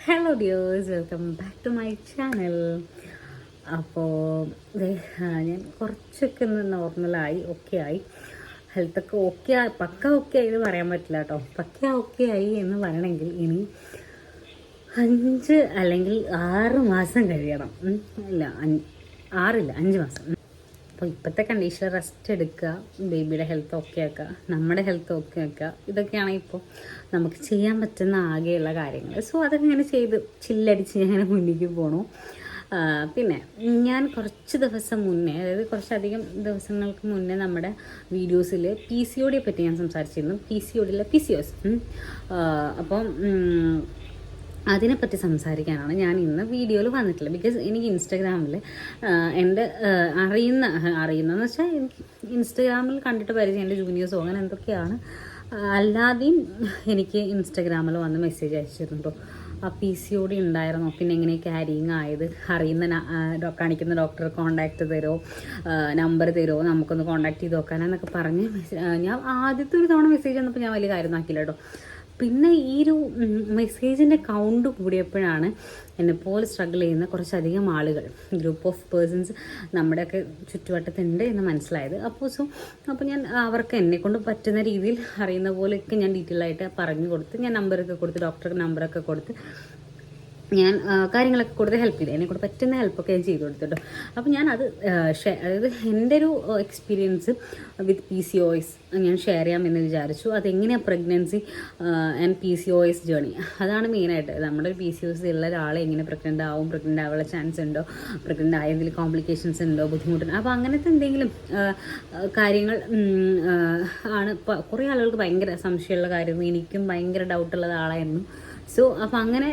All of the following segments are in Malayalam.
Hello dears welcome back to my channel അപ്പോൾ ഞാൻ കുറച്ചൊക്കെ ഒന്ന് നോർമലായി ഓക്കെ ആയി ഹെൽത്തൊക്കെ ഓക്കെ ആയി പക്ക ഓക്കെ ആയി എന്ന് പറയാൻ പറ്റില്ല കേട്ടോ പക്ക ഓക്കെ ആയി എന്ന് പറയണമെങ്കിൽ ഇനി അഞ്ച് അല്ലെങ്കിൽ ആറ് മാസം കഴിയണം. ഇല്ല ആറില്ല അഞ്ച് മാസം. അപ്പോൾ ഇപ്പോഴത്തെ കണ്ടീഷനിൽ റെസ്റ്റ് എടുക്കുക ബേബിയുടെ ഹെൽത്ത് ഓക്കെ ആക്കുക നമ്മുടെ ഹെൽത്ത് ഓക്കെ ആക്കുക ഇതൊക്കെയാണ് ഇപ്പോൾ നമുക്ക് ചെയ്യാൻ പറ്റുന്ന ആകെയുള്ള കാര്യങ്ങൾ സോ അതൊക്കെ ഇങ്ങനെ ചെയ്ത് ചില്ലടിച്ച് ഞാൻ മുന്നിലേക്ക് പോണു. പിന്നെ ഞാൻ കുറച്ച് ദിവസം മുന്നേ അതായത് കുറച്ചധികം ദിവസങ്ങൾക്ക് മുന്നേ നമ്മുടെ വീഡിയോസിൽ പി സി ഒ ഡിയെ പറ്റി ഞാൻ സംസാരിച്ചിരുന്നു. പി സി ഒ ഡിയിലെ പി സി ഒസ് അപ്പം അതിനെപ്പറ്റി സംസാരിക്കാനാണ് ഞാൻ ഇന്ന് വീഡിയോയിൽ വന്നിട്ടുള്ളത്. ബിക്കോസ് എനിക്ക് ഇൻസ്റ്റാഗ്രാമിൽ എന്റെ അറിയുന്ന അറിയുന്നതെന്ന് വെച്ചാൽ എനിക്ക് ഇൻസ്റ്റാഗ്രാമിൽ കണ്ടിട്ട് പരിചയം എന്റെ ജൂനിയേഴ്സോ അങ്ങനെ എന്തൊക്കെയാണ്. അല്ലാതെയും എനിക്ക് ഇൻസ്റ്റാഗ്രാമിൽ വന്ന് മെസ്സേജ് അയച്ചിരുന്നുണ്ടോ ആ പി സി ഡി ഉണ്ടായിരുന്നോ. പിന്നെ എങ്ങനെ ക്യാരിങ് ആയത് അറിയുന്ന കാണിക്കുന്ന ഡോക്ടർ കോണ്ടാക്ട് തരുമോ നമ്പർ തരുമോ നമുക്കൊന്ന് കോണ്ടാക്ട് ചെയ്ത് നോക്കാനെന്നൊക്കെ പറഞ്ഞ് ഞാൻ ആദ്യത്തെ ഒരു തവണ മെസ്സേജ് വന്നപ്പോൾ ഞാൻ വലിയ കാര്യമാക്കില്ല കേട്ടോ പിന്നെ ഈ ഒരു മെസ്സേജിന്റെ കൗണ്ട് കൂടിയപ്പോഴാണ് എന്നെപ്പോലെ സ്ട്രഗിൾ ചെയ്യുന്ന കുറച്ചധികം ആളുകൾ. ഗ്രൂപ്പ് ഓഫ് പേഴ്സൺസ് നമ്മുടെയൊക്കെ ചുറ്റുവട്ടത്തുണ്ട് എന്ന് മനസ്സിലായത്. അപ്പോൾ സോ അപ്പോൾ ഞാൻ അവർക്ക് എന്നെക്കൊണ്ട് പറ്റുന്ന രീതിയിൽ അറിയുന്ന പോലെയൊക്കെ ഞാൻ ഡീറ്റെയിൽ ആയിട്ട് പറഞ്ഞു കൊടുത്ത് ഞാൻ നമ്പറൊക്കെ കൊടുത്ത് ഡോക്ടർക്ക് നമ്പറൊക്കെ കൊടുത്ത് ഞാൻ കാര്യങ്ങളൊക്കെ കൂടുതൽ ഹെൽപ്പ് ചെയ്തു. എന്നെ കൂടെ പറ്റുന്ന ഹെൽപ്പൊക്കെ ഞാൻ ചെയ്തു കൊടുത്തു അപ്പോൾ ഞാൻ അത് അതായത് എന്റെ ഒരു experience with P C S ഞാൻ ഷെയർ ചെയ്യാമെന്ന് വിചാരിച്ചു. അതെങ്ങനെയാണ് pregnancy and P C S journey അതാണ് മെയിനായിട്ട് നമ്മുടെ പി സി എസ് ഉള്ള ഒരാളെ എങ്ങനെ പ്രഗ്നന്റ് ആവും പ്രഗ്നന്റ് ആവാനുള്ള ചാൻസ് ഉണ്ടോ പ്രഗ്നന്റ് ആയ എന്തെങ്കിലും കോംപ്ലിക്കേഷൻസ് ഉണ്ടോ ബുദ്ധിമുട്ടുണ്ടോ. അപ്പോൾ അങ്ങനത്തെ എന്തെങ്കിലും കാര്യങ്ങൾ ആണ്. കുറേ ആളുകൾക്ക് ഭയങ്കര സംശയമുള്ള കാര്യം എനിക്കും ഭയങ്കര ഡൗട്ടുള്ള ആളായിരുന്നു സോ അപ്പോൾ അങ്ങനെ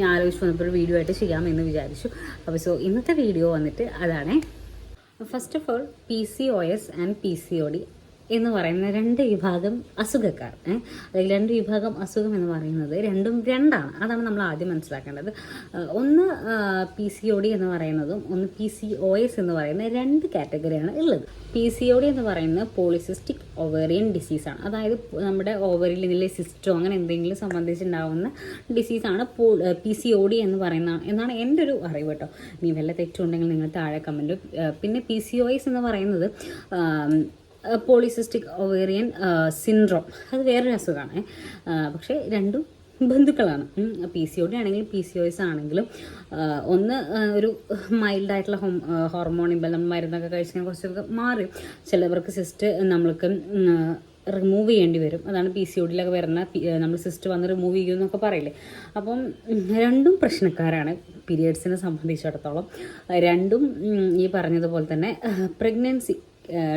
ഞാൻ ആലോചിച്ച് വന്നപ്പോൾ ഒരു വീഡിയോ ആയിട്ട് ചെയ്യാമെന്ന് വിചാരിച്ചു. അപ്പോൾ സോ ഇന്നത്തെ വീഡിയോ വന്നിട്ട് അതാണേ. First of all P C O S and P C O D എന്ന് പറയുന്ന രണ്ട് വിഭാഗം അസുഖക്കാർ അല്ലെങ്കിൽ രണ്ട് വിഭാഗം അസുഖം എന്ന് പറയുന്നത് രണ്ടും രണ്ടാണ്. അതാണ് നമ്മൾ ആദ്യം മനസ്സിലാക്കേണ്ടത്. ഒന്ന് പി സി ഒ ഡി എന്ന് പറയുന്നതും ഒന്ന് പി സി ഒ എസ് എന്ന് പറയുന്ന രണ്ട് കാറ്റഗറിയാണ് ഉള്ളത്. പി സി ഒ ഡി എന്ന് പറയുന്നത് പോളിസിസ്റ്റിക് ഒവേറിയൻ ഡിസീസാണ് അതായത് നമ്മുടെ ഓവറിൽ ഇതിലെ സിസ്റ്റോ അങ്ങനെ എന്തെങ്കിലും സംബന്ധിച്ചുണ്ടാവുന്ന ഡിസീസാണ് പി സി ഒ ഡി എന്ന് പറയുന്ന എന്നാണ് എന്റെ ഒരു അറിവ് കേട്ടോ. ഇനി വല്ല തെറ്റുണ്ടെങ്കിൽ നിങ്ങൾ താഴെ കമന്റ് പിന്നെ പി സി ഒ എസ് എന്ന് പറയുന്നത് പോളിസിസ്റ്റിക് ഒവേറിയൻ സിൻഡ്രോം അത് വേറൊരു അസുഖമാണ്. പക്ഷേ രണ്ടും ബന്ധുക്കളാണ്. പി സി ഒ ഡി ആണെങ്കിലും പി സി ഒ എസ് ആണെങ്കിലും ഒന്ന് ഒരു മൈൽഡായിട്ടുള്ള ഹോം ഹോർമോൺ ഇമ്പൽ നമ്മൾ മരുന്നൊക്കെ കഴിച്ചാൽ കുറച്ചൊക്കെ മാറി. ചിലവർക്ക് സിസ്റ്റ് നമ്മൾക്ക് റിമൂവ് ചെയ്യേണ്ടി വരും. അതാണ് പി സി ഒ ഡിയിലൊക്കെ വരുന്ന നമ്മൾ സിസ്റ്റ് വന്ന് റിമൂവ് ചെയ്യും എന്നൊക്കെ പറയില്ലേ. അപ്പം രണ്ടും പ്രശ്നക്കാരാണ് പീരിയഡ്സിനെ സംബന്ധിച്ചിടത്തോളം. രണ്ടും ഈ പറഞ്ഞതുപോലെ തന്നെ പ്രഗ്നൻസി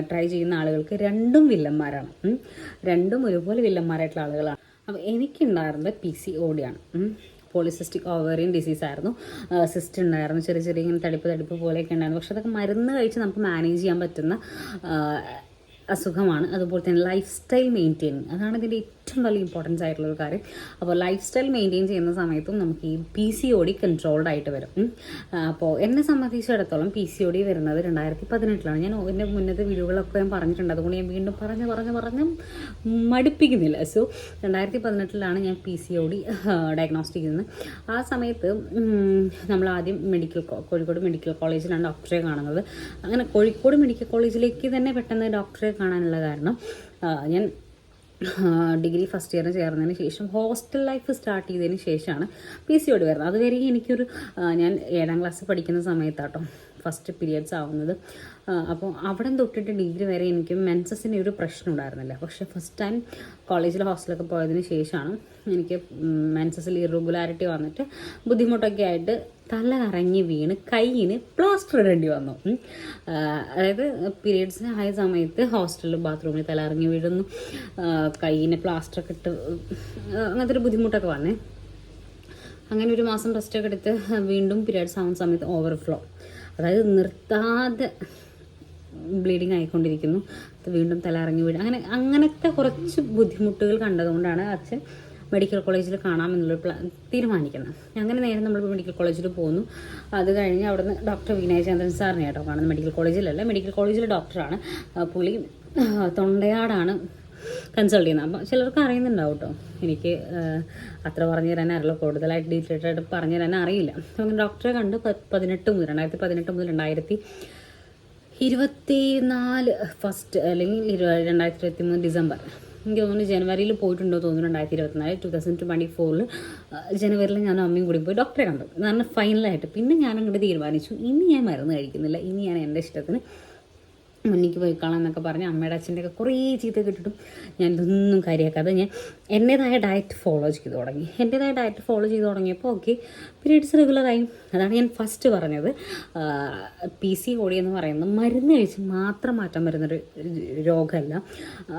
ട്രൈ ചെയ്യുന്ന ആളുകൾക്ക് രണ്ടും വില്ലന്മാരാണ്. രണ്ടും ഒരുപോലെ വില്ലന്മാരായിട്ടുള്ള ആളുകളാണ്. അപ്പോൾ എനിക്കുണ്ടായിരുന്നത് പി സി ഒ ആണ്. പോളിസിസ്റ്റിക് ഓവേറിയൻ ഡിസീസ് ആയിരുന്നു. സിസ്റ്റ് ഉണ്ടായിരുന്നു. ചെറിയ ചെറിയ ഇങ്ങനെ തടിപ്പ് തടിപ്പ് പോലെയൊക്കെ ഉണ്ടായിരുന്നു. പക്ഷെ അതൊക്കെ മരുന്ന് കഴിച്ച് നമുക്ക് മാനേജ് ചെയ്യാൻ പറ്റുന്ന അസുഖമാണ്. അതുപോലെ തന്നെ ലൈഫ് സ്റ്റൈൽ മെയിന്റെയിനിങ് അതാണ് ഇതിന്റെ ഏറ്റവും വലിയ ഇമ്പോർട്ടൻസ് ആയിട്ടുള്ള ഒരു കാര്യം. അപ്പോൾ ലൈഫ് സ്റ്റൈൽ മെയിന്റെയിൻ ചെയ്യുന്ന സമയത്തും നമുക്ക് ഈ P C O D controlled ആയിട്ട് വരും. അപ്പോൾ എന്നെ സംബന്ധിച്ചിടത്തോളം പി സി ഒ ഡി വരുന്നത് രണ്ടായിരത്തി പതിനെട്ടിലാണ് ഞാൻ എന്റെ മുന്നത്തെ വീഡിയോകളൊക്കെ ഞാൻ പറഞ്ഞിട്ടുണ്ട്. അതുകൊണ്ട് ഞാൻ വീണ്ടും പറഞ്ഞ് പറഞ്ഞ് പറഞ്ഞ് മടുപ്പിക്കുന്നില്ല. സോ രണ്ടായിരത്തി പതിനെട്ടിലാണ് ഞാൻ P C O D diagnostic ചെയ്യുന്നത്. ആ സമയത്ത് നമ്മൾ ആദ്യം മെഡിക്കൽ കോഴിക്കോട് മെഡിക്കൽ കോളേജിലാണ് ഡോക്ടറെ കാണുന്നത്. അങ്ങനെ കോഴിക്കോട് മെഡിക്കൽ കോളേജിലേക്ക് തന്നെ പെട്ടെന്ന് ഡോക്ടറെ കാണാനുള്ള കാരണം ഞാൻ ഡിഗ്രി ഫസ്റ്റ് ഇയറിന് ചേർന്നതിന് ശേഷം ഹോസ്റ്റൽ ലൈഫ് സ്റ്റാർട്ട് ചെയ്തതിന് ശേഷമാണ് പി സി ഒടി വരുന്നത്. അതുവരെ എനിക്കൊരു ഞാൻ ഏഴാം ക്ലാസ് പഠിക്കുന്ന സമയത്താട്ടോ. ഫസ്റ്റ് പീരിയഡ്സ് ആവുന്നത്. അപ്പോൾ അവിടെ തൊട്ടിട്ട് ഡിഗ്രി വരെ എനിക്ക് മെൻസസിന് ഒരു പ്രശ്നം ഉണ്ടായിരുന്നില്ല. പക്ഷേ ഫസ്റ്റ് ടൈം കോളേജിൽ ഹോസ്റ്റലൊക്കെ പോയതിന് ശേഷമാണ് എനിക്ക് മെൻസസിൽ ഇറഗുലാരിറ്റി വന്നിട്ട് ബുദ്ധിമുട്ടൊക്കെ ആയിട്ട് തല കറങ്ങി വീണ് കയ്യിന് പ്ലാസ്റ്റർ ഇടേണ്ടി വന്നു. അതായത് പീരീഡ്സിന് ആയ സമയത്ത് ഹോസ്റ്റലിൽ ബാത്റൂമിൽ തല ഇറങ്ങി വീഴുന്നു. കയ്യിന് പ്ലാസ്റ്റർ ഒക്കെ ഇട്ട് അങ്ങനത്തെ ഒരു ബുദ്ധിമുട്ടൊക്കെ വന്നേ. അങ്ങനെ ഒരു മാസം റെസ്റ്റൊക്കെ എടുത്ത് വീണ്ടും പീരിയഡ്സ് ആവുന്ന സമയത്ത് ഓവർഫ്ലോ അതായത് നിർത്താതെ ബ്ലീഡിങ് ആയിക്കൊണ്ടിരിക്കുന്നു. അത് വീണ്ടും തല ഇറങ്ങി വീഴും അങ്ങനെ അങ്ങനത്തെ കുറച്ച് ബുദ്ധിമുട്ടുകൾ കണ്ടതുകൊണ്ടാണ് അച്ഛൻ മെഡിക്കൽ കോളേജിൽ കാണാമെന്നുള്ള പ്ലാ തീരുമാനിക്കുന്നത്. അങ്ങനെ നേരെ നമ്മൾ മെഡിക്കൽ കോളേജിൽ പോകുന്നു അത് കഴിഞ്ഞ് അവിടുന്ന് ഡോക്ടർ വിനയചന്ദ്രൻ സാറിനെ കേട്ടോ കാണുന്നത്. മെഡിക്കൽ കോളേജിലല്ല മെഡിക്കൽ കോളേജിലെ ഡോക്ടറാണ് പുള്ളി തൊണ്ടയാടാണ്. കൺസൾട്ട് ചെയ്യുന്നത്. അപ്പം ചിലർക്ക് അറിയുന്നുണ്ടാവും കേട്ടോ എനിക്ക് അത്ര പറഞ്ഞു തരാൻ അറിയില്ല. കൂടുതലായിട്ട് ഡീറ്റെയിൽഡ് ആയിട്ട് പറഞ്ഞു തരാൻ അറിയില്ല. അങ്ങനെ ഡോക്ടറെ കണ്ട് പതിനെട്ട് മുതൽ രണ്ടായിരത്തി പതിനെട്ട് മുതൽ രണ്ടായിരത്തി ഇരുപത്തി നാല് ഫസ്റ്റ് അല്ലെങ്കിൽ രണ്ടായിരത്തി ഇരുപത്തി മൂന്ന് ഡിസംബർ. എനിക്ക് തോന്നുന്നു ജനുവരിയിൽ പോയിട്ടുണ്ടോ തോന്നുന്നു രണ്ടായിരത്തി ഇരുപത്തിനാല്. ടു തൗസൻഡ് ട്വന്റി ഫോറിൽ ജനുവരിയിൽ ഞാൻ അമ്മയും കൂടി പോയി ഡോക്ടറെ കണ്ടു. എന്നാണ് ഫൈനലായിട്ട് പിന്നെ ഞാൻ അങ്ങോട്ട് തീരുമാനിച്ചു. ഇനി ഞാൻ മരുന്ന് കഴിക്കുന്നില്ല. ഇനി ഞാൻ എന്റെ ഇഷ്ടത്തിന് മുന്നിക്ക് പോയി കാണാം എന്നൊക്കെ പറഞ്ഞ് അമ്മയുടെ അച്ഛന്റെ ഒക്കെ കുറേ ചീത്ത കിട്ടിട്ടും ഞാൻ ഇതൊന്നും കാര്യമാക്കാതെ ഞാൻ എന്റേതായ ഡയറ്റ് ഫോളോ ചെയ്ത് തുടങ്ങി. എന്റേതായ ഡയറ്റ് ഫോളോ ചെയ്ത് തുടങ്ങിയപ്പോൾ ഓക്കെ പീരീഡ്സ് റെഗുലറായി അതാണ് ഞാൻ ഫസ്റ്റ് പറഞ്ഞത്. പി സി ഓടി എന്ന് പറയുന്നത് മരുന്ന് കഴിച്ച് മാത്രം മാറ്റം വരുന്നൊരു രോഗമല്ല.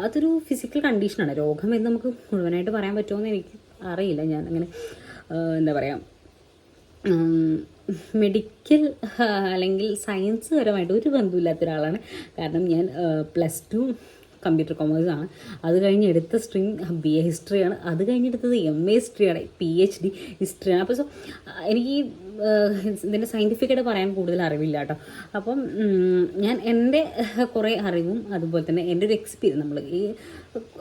അതൊരു ഫിസിക്കൽ കണ്ടീഷനാണ് രോഗം എന്ന് നമുക്ക് മുഴുവനായിട്ട് പറയാൻ പറ്റുമോ എന്ന് എനിക്ക് അറിയില്ല. ഞാൻ അങ്ങനെ എന്താ പറയുക മെഡിക്കൽ അല്ലെങ്കിൽ സയൻസ് പരമായിട്ട് ഒരു ബന്ധമില്ലാത്ത ഒരാളാണ്. കാരണം ഞാൻ പ്ലസ് ടു കമ്പ്യൂട്ടർ കോമേഴ്സ് ആണ്. അത് കഴിഞ്ഞ് എടുത്ത സ്ട്രീം ബി എ ഹിസ്റ്ററിയാണ് അത് കഴിഞ്ഞെടുത്തത് എം എ ഹിസ്റ്ററിയാണ് പി എച്ച് ഡി ഹിസ്റ്ററിയാണ് അപ്പോൾ സോ എനിക്ക് ഇതിന്റെ സയന്റിഫിക്കായിട്ട് പറയാൻ കൂടുതൽ അറിവില്ല കേട്ടോ. അപ്പം ഞാൻ എന്റെ കുറേ അറിവും അതുപോലെ തന്നെ എന്റെ ഒരു എക്സ്പീരിയൻസ് നമ്മൾ ഈ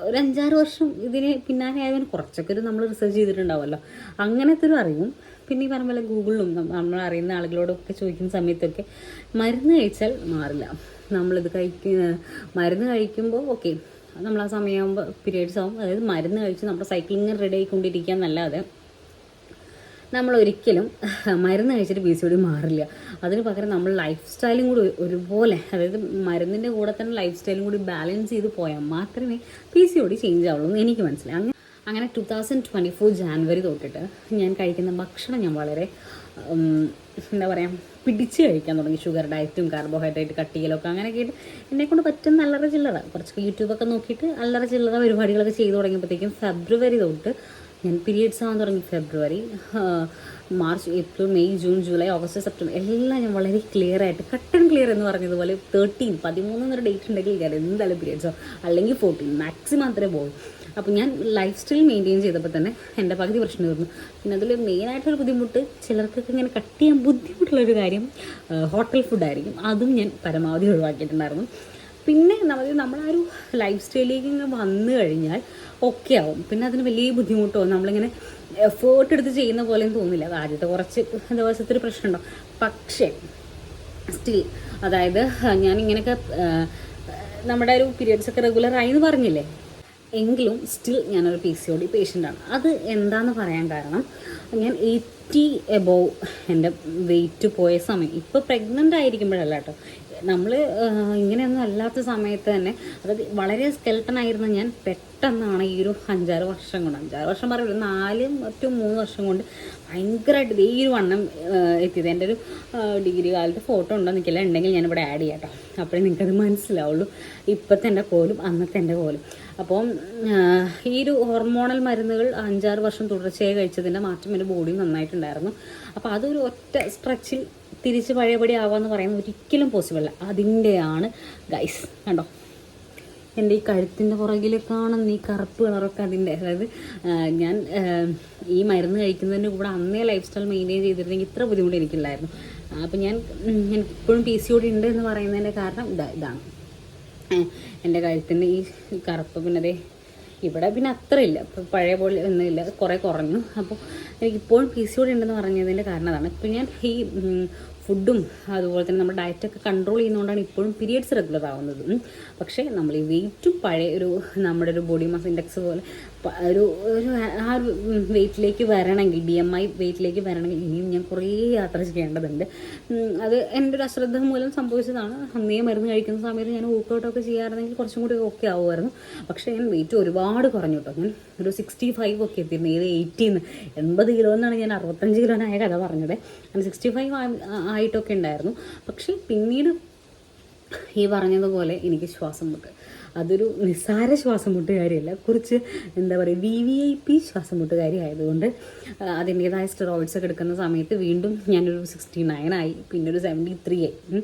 ഒരു അഞ്ചാറ് വർഷം ഇതിന് പിന്നാലെ ആയതിന് കുറച്ചൊക്കെ ഒരു നമ്മൾ റിസർച്ച് ചെയ്തിട്ടുണ്ടാവുമല്ലോ അങ്ങനത്തെ ഒരു അറിവും പിന്നെ ഈ പറഞ്ഞ പോലെ ഗൂഗിളിലും നമ്മൾ അറിയുന്ന ആളുകളോടൊക്കെ ചോദിക്കുന്ന സമയത്തൊക്കെ മരുന്ന് കഴിച്ചാൽ മാറില്ല. നമ്മളിത് കഴിക്കുന്ന മരുന്ന് കഴിക്കുമ്പോൾ ഓക്കെ നമ്മൾ ആ സമയമാകുമ്പോൾ പീരീഡ്സ് ആവും. അതായത് മരുന്ന് കഴിച്ച് നമ്മുടെ സൈക്ലിങ് റെഡി ആയിക്കൊണ്ടിരിക്കുക എന്നല്ലാതെ നമ്മൾ ഒരിക്കലും മരുന്ന് കഴിച്ചിട്ട് പി സി ഡി മാറില്ല. അതിന് പകരം നമ്മൾ ലൈഫ് സ്റ്റൈലും കൂടി ഒരു- ഒരുപോലെ അതായത് മരുന്നിന്റെ കൂടെ തന്നെ ലൈഫ് സ്റ്റൈലും കൂടി ബാലൻസ് ചെയ്ത് പോയാൽ മാത്രമേ പി സി ഓടി ചേഞ്ച് ആവുള്ളൂ എന്ന് എനിക്ക് മനസ്സിലായി. അങ്ങനെ അങ്ങനെ two thousand twenty four January തൊട്ടിട്ട് ഞാൻ കഴിക്കുന്ന ഭക്ഷണം ഞാൻ വളരെ എന്താ പറയുക പിടിച്ച് കഴിക്കാൻ തുടങ്ങി. ഷുഗർ ഡയറ്റും കാർബോഹൈഡ്രേറ്റ് കട്ടിയിലൊക്കെ അങ്ങനെയൊക്കെ ആയിട്ട് എന്നെ കൊണ്ട് പറ്റുന്ന അല്ലറ ചില്ലറ. കുറച്ച് യൂട്യൂബൊക്കെ നോക്കിയിട്ട് അല്ലറ ചില്ലറ പരിപാടികളൊക്കെ ചെയ്തു തുടങ്ങിയപ്പോഴത്തേക്കും ഫെബ്രുവരി തൊട്ട് ഞാൻ പീരിയഡ്സ് ആവാൻ തുടങ്ങി. February March April May June July August September എല്ലാം ഞാൻ വളരെ ക്ലിയർ ആയിട്ട് കട്ട് ആൻഡ് ക്ലിയർ എന്ന് പറഞ്ഞതുപോലെ തേർട്ടീൻ പതിമൂന്ന് എന്നൊരു ഡേറ്റ് ഉണ്ടെങ്കിൽ ഞാൻ എന്തായാലും പീരിയഡ്സോ അല്ലെങ്കിൽ ഫോർട്ടീൻ മാക്സിമം അത്രേ പോകും അപ്പോൾ ഞാൻ ലൈഫ് സ്റ്റൈൽ മെയിന്റെയിൻ ചെയ്തപ്പോൾ തന്നെ എന്റെ പകുതി പ്രശ്നം തീർന്നു. പിന്നെ അതിൽ മെയിനായിട്ടൊരു ബുദ്ധിമുട്ട് ചിലർക്കൊക്കെ ഇങ്ങനെ കട്ട് ചെയ്യാൻ ബുദ്ധിമുട്ടുള്ളൊരു കാര്യം ഹോട്ടൽ ഫുഡായിരിക്കും അതും ഞാൻ പരമാവധി ഒഴിവാക്കിയിട്ടുണ്ടായിരുന്നു. പിന്നെ നമ്മൾ നമ്മളാ ഒരു ലൈഫ് സ്റ്റൈലിലേക്ക് ഇങ്ങനെ വന്നു കഴിഞ്ഞാൽ ഓക്കെ ആവും. പിന്നെ അതിന് വലിയ ബുദ്ധിമുട്ടോ നമ്മളിങ്ങനെ എഫേർട്ട് എടുത്ത് ചെയ്യുന്ന പോലെയും തോന്നില്ല. അത് ആദ്യത്തെ കുറച്ച് ദിവസത്തെ ഒരു പ്രശ്നമുണ്ടാവും പക്ഷേ സ്റ്റിൽ അതായത് ഞാൻ ഇങ്ങനെയൊക്കെ നമ്മുടെ ഒരു പീരിയഡ്സ് ഒക്കെ റെഗുലർ ആയി എന്ന് പറഞ്ഞില്ലേ? എങ്കിലും സ്റ്റിൽ ഞാനൊരു പി സി ഒ ഡി പേഷ്യന്റാണ് അത് എന്താണെന്ന് പറയാൻ കാരണം ഞാൻ എയ്റ്റി എബോവ് എന്റെ വെയിറ്റ് പോയ സമയം ഇപ്പോൾ പ്രഗ്നന്റ് ആയിരിക്കുമ്പോഴല്ല കേട്ടോ നമ്മൾ ഇങ്ങനെയൊന്നും അല്ലാത്ത സമയത്ത് തന്നെ അതായത് വളരെ സ്കെൽട്ടനായിരുന്നു ഞാൻ പെട്ടെന്നാണ് ഈ ഒരു അഞ്ചാറ് വർഷം കൊണ്ട് അഞ്ചാറ് വർഷം പറയില്ല നാല് മറ്റു മൂന്ന് വർഷം കൊണ്ട് ഭയങ്കരമായിട്ട് ഈ ഒരു വണ്ണം എത്തിയത്. എന്റെ ഒരു ഡിഗ്രി കാലത്ത് ഫോട്ടോ ഉണ്ടോ നിൽക്കില്ല ഉണ്ടെങ്കിൽ ഇവിടെ ആഡ് ചെയ്യാം കേട്ടോ അപ്പോഴേ നിങ്ങൾക്കത് മനസ്സിലാവുള്ളൂ. ഇപ്പോഴത്തെ എന്റെ പോലും അന്നത്തെ എന്റെ പോലും. അപ്പം ഈ ഒരു ഹോർമോണൽ മരുന്നുകൾ അഞ്ചാറ് വർഷം തുടർച്ചയായി കഴിച്ചതിന്റെ മാറ്റം എന്റെ ബോഡി നന്നായിട്ടുണ്ടായിരുന്നു. അപ്പോൾ അതൊരു ഒറ്റ സ്ട്രെച്ചിൽ തിരിച്ച് പഴയപടി ആവാന്ന് പറയുന്നത് ഒരിക്കലും പോസിബിൾ അല്ല. അതിന്റെയാണ് ഗൈസ് കണ്ടോ? എന്റെ ഈ കഴുത്തിന്റെ പുറകിൽ കാണുന്ന ഈ കറുപ്പ് കളറൊക്കെ അതിന്റെ അതായത് ഞാൻ ഈ മരുന്ന് കഴിക്കുന്നതിന്റെ കൂടെ അന്നേ ലൈഫ് സ്റ്റൈൽ മെയിന്റെയിൻ ചെയ്തിരുന്നെങ്കിൽ ഇത്ര ബുദ്ധിമുട്ട് എനിക്കില്ലായിരുന്നു അപ്പം ഞാൻ എനിക്കിപ്പോഴും പി സി ഓടി ഉണ്ട് എന്ന് പറയുന്നതിന്റെ കാരണം ഇതാ ഇതാണ്. എന്റെ കഴുത്തിന്റെ ഈ കറുപ്പ് പിന്നെ ദേ ഇവിടെ പിന്നെ ഇല്ല ഇപ്പം പഴയ പോലെ ഒന്നുമില്ല. കുറേ കുറഞ്ഞു. അപ്പോൾ എനിക്കിപ്പോഴും പി സി ഓടി ഉണ്ടെന്ന് പറഞ്ഞതിന്റെ കാരണം അതാണ്. ഇപ്പം ഞാൻ ഈ ഫുഡും അതുപോലെ തന്നെ നമ്മുടെ ഡയറ്റൊക്കെ കൺട്രോൾ ചെയ്യുന്നതുകൊണ്ടാണ് ഇപ്പോഴും പീരിയഡ്സ് റെഗുലർ ആവുന്നത്. പക്ഷേ നമ്മൾ ഈ വെയിറ്റും പഴയ ഒരു നമ്മുടെ ഒരു ബോഡി മാസ് ഇൻഡെക്സ് പോലെ ഒരു ഒരു ആ ഒരു വെയിറ്റിലേക്ക് വരണമെങ്കിൽ ബി എം ഐ വെയിറ്റിലേക്ക് വരണമെങ്കിൽ ഇനിയും ഞാൻ കുറേ യാത്ര ചെയ്യേണ്ടതുണ്ട്. അത് എന്റെ ഒരു അശ്രദ്ധ മൂലം സംഭവിച്ചതാണ്. അന്നേ മരുന്ന് കഴിക്കുന്ന സമയത്ത് ഞാൻ വർക്കൗട്ടൊക്കെ ചെയ്യാറുണ്ടെങ്കിൽ കുറച്ചും കൂടി ഓക്കെ ആവുമായിരുന്നു. പക്ഷേ ഞാൻ വെയിറ്റ് ഒരുപാട് കുറഞ്ഞു കേട്ടോ. ഞാൻ ഒരു സിക്സ്റ്റി ഫൈവ് ഒക്കെ എത്തിയിരുന്നു. ഏത് എയ്റ്റീന്ന് എൺപത് കിലോ എന്നാണ് ഞാൻ അറുപത്തഞ്ച് കിലോനായ കഥ പറഞ്ഞത്. അങ്ങനെ സിക്സ്റ്റി ഫൈവ് ആയിട്ടൊക്കെ ഉണ്ടായിരുന്നു. പക്ഷേ പിന്നീട് ഈ പറഞ്ഞതുപോലെ എനിക്ക് ശ്വാസം മുട്ട്. അതൊരു നിസ്സാര ശ്വാസം മുട്ടുകാരിയല്ല കുറച്ച് എന്താ പറയുക വി വി ഐ പി ശ്വാസം മുട്ടുകാരി ആയതുകൊണ്ട് അതിന്റേതായ സ്റ്റെറോയിഡ്സ് ഒക്കെ എടുക്കുന്ന സമയത്ത് വീണ്ടും ഞാനൊരു സിക്സ്റ്റി നയൻ ആയി പിന്നെ ഒരു സെവന്റി ത്രീ ആയി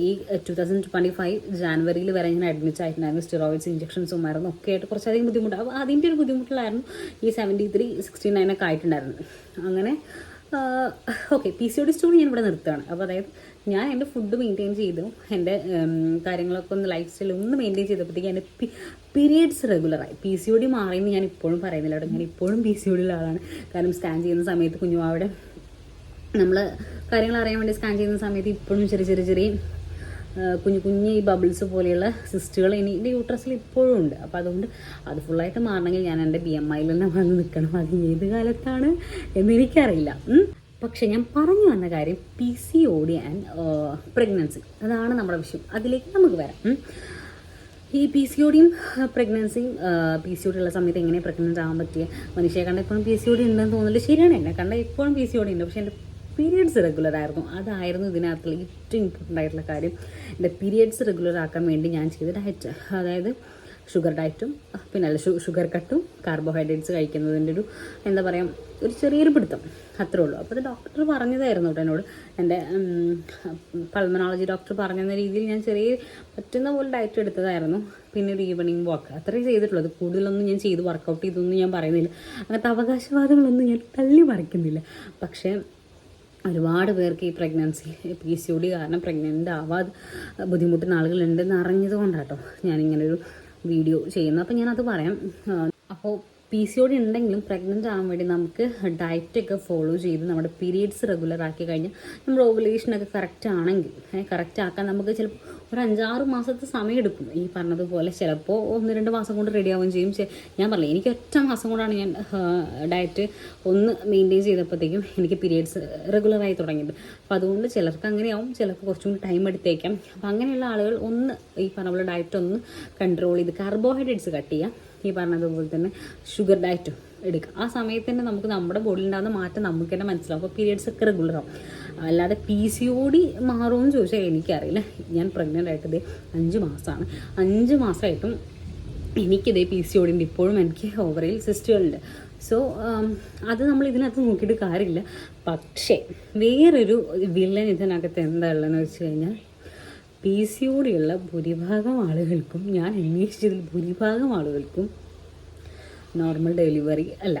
ഈ ടു തൗസൻഡ് ട്വന്റി ഫൈവ് ജാനുവരിയിൽ വരെ ഞാൻ അഡ്മിറ്റ് ആയിട്ടുണ്ടായിരുന്നു സ്റ്റെറോയിഡ്സ് ഇഞ്ചക്ഷൻസും മരുന്നും ഒക്കെ ആയിട്ട് കുറച്ചധികം ബുദ്ധിമുട്ട്. അപ്പോൾ അതിന്റെ ഒരു ബുദ്ധിമുട്ടിലായിരുന്നു ഈ സെവന്റി ത്രീ സിക്സ്റ്റി നയൻ ഒക്കെ ആയിട്ടുണ്ടായിരുന്നു അങ്ങനെ okay P C O D story ഞാൻ ഇവിടെ നിർത്തുകയാണ്. അപ്പോൾ അതായത് ഞാൻ എന്റെ ഫുഡ് മെയിന്റെയിൻ ചെയ്തു. എന്റെ കാര്യങ്ങളൊക്കെ ഒന്ന് ലൈഫ് സ്റ്റൈൽ ഒന്ന് മെയിന്റെയിൻ ചെയ്തപ്പോഴത്തേക്ക് എന്റെ പീരിയഡ്സ് റെഗുലറായി പി സി ഒ ഡി മാറിയെന്ന് ഞാൻ ഇപ്പോഴും പറയുന്നില്ല കേട്ടോ. ഞാൻ ഇപ്പോഴും പി സി ഒ ഡിയുള്ള ആളാണ്. കാരണം സ്കാൻ ചെയ്യുന്ന സമയത്ത് കുഞ്ഞുമാവിടെ നമ്മൾ കാര്യങ്ങൾ അറിയാൻ വേണ്ടി സ്കാൻ ചെയ്യുന്ന സമയത്ത് ഇപ്പോഴും ചെറിയ ചെറിയ ചെറിയ കുഞ്ഞു കുഞ്ഞു ഈ ബബിൾസ് പോലെയുള്ള സിസ്റ്റുകൾ ഇനി എന്റെ യൂട്രസിൽ ഇപ്പോഴും ഉണ്ട്. അപ്പോൾ അതുകൊണ്ട് അത് ഫുള്ളായിട്ട് മാറണമെങ്കിൽ ഞാൻ എന്റെ ബി എം ഐയിൽ തന്നെ വന്ന് നിൽക്കണം. അത് ഏത് കാലത്താണ് എന്ന് എനിക്കറിയില്ല. ഉം. പക്ഷെ ഞാൻ പറഞ്ഞു വന്ന കാര്യം P C D and pregnancy അതാണ് നമ്മുടെ വിഷയം. അതിലേക്ക് നമുക്ക് വരാം. ഈ പി സി ഒടിയും പ്രഗ്നൻസിയും പി സി ഒടി ഉള്ള സമയത്ത് എങ്ങനെ പ്രഗ്നന്റ് ആവാൻ പറ്റിയ? മനുഷ്യയെ കണ്ട ഇപ്പോഴും പി സി ഒടി ഉണ്ടെന്ന് തോന്നുന്നില്ല ശരിയാണ്. എന്നെ കണ്ട ഇപ്പോഴും പി സി ഒടി ഉണ്ട്. പക്ഷേ എന്റെ പീരിയഡ്സ് റെഗുലർ ആയിരുന്നു. അതായിരുന്നു ഇതിനകത്തുള്ള ഏറ്റവും ഇമ്പോർട്ടന്റ് ആയിട്ടുള്ള കാര്യം. എന്റെ പീരിയഡ്സ് റെഗുലർ ആക്കാൻ വേണ്ടി ഞാൻ ചെയ്ത ഡയറ്റ് അതായത് ഷുഗർ ഡയറ്റും പിന്നെ അല്ല ഷുഗർ കട്ടും കാർബോഹൈഡ്രേറ്റ്സ് കഴിക്കുന്നതിന്റെ ഒരു എന്താ പറയുക ഒരു ചെറിയൊരു പിടുത്തം. അത്രേ ഉള്ളൂ. അപ്പോൾ അത് ഡോക്ടർ പറഞ്ഞതായിരുന്നു കേട്ടോ എന്നോട്. എന്റെ പൾമനോളജി ഡോക്ടർ പറഞ്ഞെന്ന രീതിയിൽ ഞാൻ ചെറിയ പറ്റുന്ന പോലെ ഡയറ്റ് എടുത്തതായിരുന്നു. പിന്നെ ഒരു ഈവനിങ് വാക്ക് അത്രയും ചെയ്തിട്ടുള്ളൂ. അത് കൂടുതലൊന്നും ഞാൻ ചെയ്ത് വർക്കൗട്ട് ചെയ്തൊന്നും ഞാൻ പറയുന്നില്ല. അങ്ങനത്തെ അവകാശവാദങ്ങളൊന്നും ഞാൻ തള്ളി മറിക്കുന്നില്ല. പക്ഷേ ഒരുപാട് പേർക്ക് ഈ pregnancy P C O D കാരണം പ്രഗ്നന്റ് ആവാതെ ബുദ്ധിമുട്ടുന്ന ആളുകളുണ്ടെന്ന് അറിഞ്ഞത് കൊണ്ടാട്ടോ ഞാനിങ്ങനൊരു വീഡിയോ ചെയ്യുന്നത് അപ്പോൾ ഞാനത് പറയാം. അപ്പോൾ പി സി ഒ ഡി ഉണ്ടെങ്കിലും പ്രഗ്നന്റ് ആകാൻ വേണ്ടി നമുക്ക് ഡയറ്റൊക്കെ ഫോളോ ചെയ്ത് നമ്മുടെ പീരീഡ്സ് റെഗുലർ ആക്കി കഴിഞ്ഞാൽ നമ്മുടെ ഓവുലേഷനൊക്കെ കറക്റ്റ് ആണെങ്കിൽ കറക്റ്റ് ആക്കാൻ നമുക്ക് ചിലപ്പോൾ ഒരു അഞ്ചാറ് മാസത്തെ സമയം എടുക്കും ഈ പറഞ്ഞതുപോലെ ചിലപ്പോൾ ഒന്ന് രണ്ട് മാസം കൊണ്ട് റെഡി ആവുകയും ചെയ്യും. ഞാൻ പറഞ്ഞില്ല എനിക്ക് ഒറ്റ മാസം കൊണ്ടാണ് ഞാൻ ഡയറ്റ് ഒന്ന് മെയിന്റെയിൻ ചെയ്തപ്പോഴത്തേക്കും എനിക്ക് പീരിയഡ്സ് റെഗുലറായി തുടങ്ങിയത്. അപ്പോൾ അതുകൊണ്ട് ചിലർക്ക് അങ്ങനെയാവും ചിലർക്ക് കുറച്ചും കൂടി ടൈം എടുത്തേക്കാം. അപ്പോൾ അങ്ങനെയുള്ള ആളുകൾ ഒന്ന് ഈ പറഞ്ഞ പോലെ ഡയറ്റ് ഒന്ന് കൺട്രോൾ ചെയ്ത് കാർബോഹൈഡ്രേറ്റ്സ് കട്ട് ചെയ്യുക ഈ പറഞ്ഞതുപോലെ തന്നെ ഷുഗർ ഡയറ്റും എടുക്കുക ആ സമയത്ത് തന്നെ നമുക്ക് നമ്മുടെ ബോഡിയിൽ ഉണ്ടാകുന്ന മാറ്റം നമുക്ക് തന്നെ മനസ്സിലാവും. അപ്പോൾ പീരിയഡ്സ് ഒക്കെ റെഗുലർ ആവും. അല്ലാതെ പി സി ഒ ഡി മാറുമെന്ന് ചോദിച്ചാൽ എനിക്കറിയില്ല. ഞാൻ പ്രഗ്നന്റ് ആയിട്ട് ഇതേ അഞ്ച് മാസമാണ് അഞ്ച് മാസമായിട്ടും എനിക്കിതേ പി സി ഒടിന്റെ ഇപ്പോഴും എനിക്ക് ഓവറയിൽ സിസ്റ്റുകളുണ്ട് സോ അത് നമ്മൾ ഇതിനകത്ത് നോക്കിയിട്ട് കാര്യമില്ല. പക്ഷേ വേറൊരു വില്ലൻ ഇതിനകത്ത് എന്താ ഉള്ളതെന്ന് വെച്ച് കഴിഞ്ഞാൽ പി സി ഒടിയുള്ള ഭൂരിഭാഗം ആളുകൾക്കും ഞാൻ അന്വേഷിച്ചതിൽ ഭൂരിഭാഗം ആളുകൾക്കും നോർമൽ ഡെലിവറി അല്ല.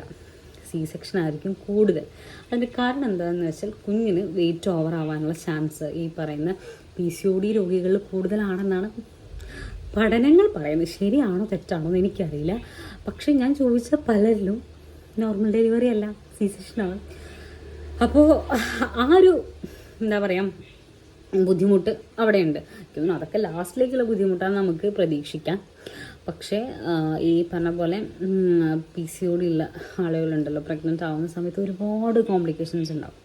സി സെക്ഷൻ ആയിരിക്കും കൂടുതൽ. അതിന്റെ കാരണം എന്താണെന്ന് വെച്ചാൽ കുഞ്ഞിന് വെയിറ്റ് ഓവർ ആവാനുള്ള ചാൻസ് ഈ പറയുന്ന പി സി ഒ ഡി രോഗികൾ കൂടുതലാണെന്നാണ് പഠനങ്ങൾ പറയുന്നത്. ശരിയാണോ തെറ്റാണോ എന്ന് എനിക്കറിയില്ല. പക്ഷേ ഞാൻ ചോദിച്ച പലരിലും നോർമൽ ഡെലിവറി അല്ല സി സെക്ഷനാണ് അപ്പോൾ ആ ഒരു എന്താ പറയുക ബുദ്ധിമുട്ട് അവിടെയുണ്ട്. അതൊക്കെ ലാസ്റ്റിലേക്കുള്ള ബുദ്ധിമുട്ടാണ് നമുക്ക് പ്രതീക്ഷിക്കാം. പക്ഷേ ഈ പറഞ്ഞ പോലെ പി സി ഒ ഡി ഉള്ള ആളുകളുണ്ടല്ലോ. പ്രഗ്നന്റ് ആവുന്ന സമയത്ത് ഒരുപാട് കോംപ്ലിക്കേഷൻസ് ഉണ്ടാവും.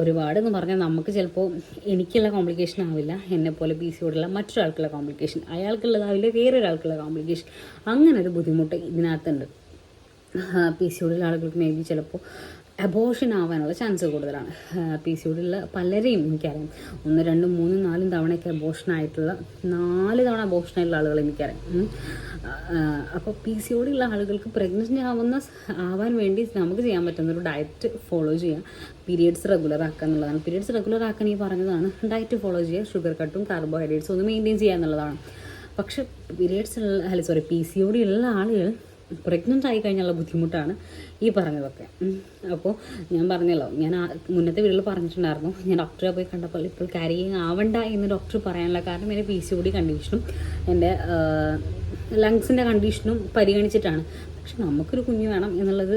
ഒരുപാട് എന്ന് പറഞ്ഞാൽ നമുക്ക് ചിലപ്പോൾ എനിക്കുള്ള കോംപ്ലിക്കേഷൻ ആവില്ല. എന്നെ പോലെ പി സി ഓടുള്ള മറ്റൊരാൾക്കുള്ള കോംപ്ലിക്കേഷൻ അയാൾക്കുള്ളതാവില്ല വേറൊരാൾക്കുള്ള കോംപ്ലിക്കേഷൻ അങ്ങനെ ഒരു ബുദ്ധിമുട്ട് ഇതിനകത്തുണ്ട്. പി സി ഒടിയുള്ള ആളുകൾക്ക് മേ ബി ചിലപ്പോൾ അബോഷൻ ആവാനുള്ള ചാൻസ് കൂടുതലാണ്. പി സി ഒടിയുള്ള പലരെയും എനിക്കറിയാം. ഒന്ന് രണ്ടും മൂന്നും നാലും തവണയൊക്കെ അബോഷൻ ആയിട്ടുള്ള നാല് തവണ അബോഷൻ ആയിട്ടുള്ള ആളുകൾ എനിക്കറിയാം. അപ്പോൾ പി സി ഒടിയുള്ള ആളുകൾക്ക് പ്രഗ്നന്റ് ആവുന്ന ആവാൻ വേണ്ടി നമുക്ക് ചെയ്യാൻ പറ്റുന്ന ഒരു ഡയറ്റ് ഫോളോ ചെയ്യാം. പീരിയഡ്സ് റെഗുലർ ആക്കുക എന്നുള്ളതാണ്. പീരിയഡ്സ് റെഗുലർ ആക്കാൻ ഈ പറഞ്ഞതാണ്. ഡയറ്റ് ഫോളോ ചെയ്യുക. ഷുഗർ കട്ടും കാർബോഹൈഡ്രേറ്റ്സും ഒന്ന് മെയിന്റെയിൻ ചെയ്യുക എന്നുള്ളതാണ്. പക്ഷെ പീരിയഡ്സ് ഉള്ള അല്ല sorry P C O D ഉള്ള ആളുകൾ പ്രഗ്നന്റ് ആയി കഴിഞ്ഞുള്ള ബുദ്ധിമുട്ടാണ് ഈ പറഞ്ഞതൊക്കെ. അപ്പോൾ ഞാൻ പറഞ്ഞല്ലോ ഞാൻ മുന്നത്തെ വീട്ടിൽ പറഞ്ഞിട്ടുണ്ടായിരുന്നു ഞാൻ ഡോക്ടറെ പോയി കണ്ടപ്പോൾ ഇപ്പോൾ ക്യാരിയിങ് ആവണ്ട എന്ന് ഡോക്ടർ പറയാനുള്ള കാരണം എന്റെ പി സി ഒ ഡി കണ്ടീഷനും എന്റെ ലങ്സിന്റെ കണ്ടീഷനും പരിഗണിച്ചിട്ടാണ്. പക്ഷെ നമുക്കൊരു കുഞ്ഞ് വേണം എന്നുള്ളത്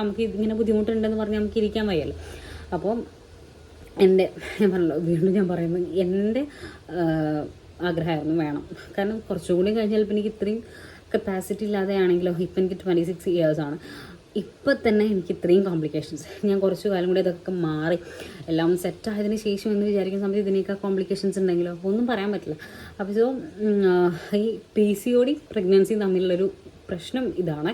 നമുക്ക് ഇങ്ങനെ ബുദ്ധിമുട്ടുണ്ടെന്ന് പറഞ്ഞാൽ നമുക്ക് ഇരിക്കാൻ വയ്യല്ലോ. അപ്പോൾ എന്റെ ഞാൻ പറഞ്ഞല്ലോ വീണ്ടും ഞാൻ പറയുന്നത് എന്റെ ആഗ്രഹമായിരുന്നു വേണം. കാരണം കുറച്ചുകൂടി കഴിഞ്ഞാൽ ഇപ്പം എനിക്ക് ഇത്രയും കപ്പാസിറ്റി ഇല്ലാതെയാണെങ്കിലോ ഇപ്പം എനിക്ക് ട്വന്റി സിക്സ് ഇയേഴ്സാണ് ഇപ്പം തന്നെ എനിക്ക് ഇത്രയും കോംപ്ലിക്കേഷൻസ് ഞാൻ കുറച്ച് കാലം കൂടി ഇതൊക്കെ മാറി. എല്ലാം സെറ്റ് ആയതിനു ശേഷം എന്ന് വിചാരിക്കുന്ന സമയത്ത് ഇതിനേക്കാൾ കോംപ്ലിക്കേഷൻസ് ഉണ്ടെങ്കിലോ? ഒന്നും പറയാൻ പറ്റില്ല. അപ്പോൾ ഈ P C O D pregnancy തമ്മിലുള്ളൊരു പ്രശ്നം ഇതാണ്.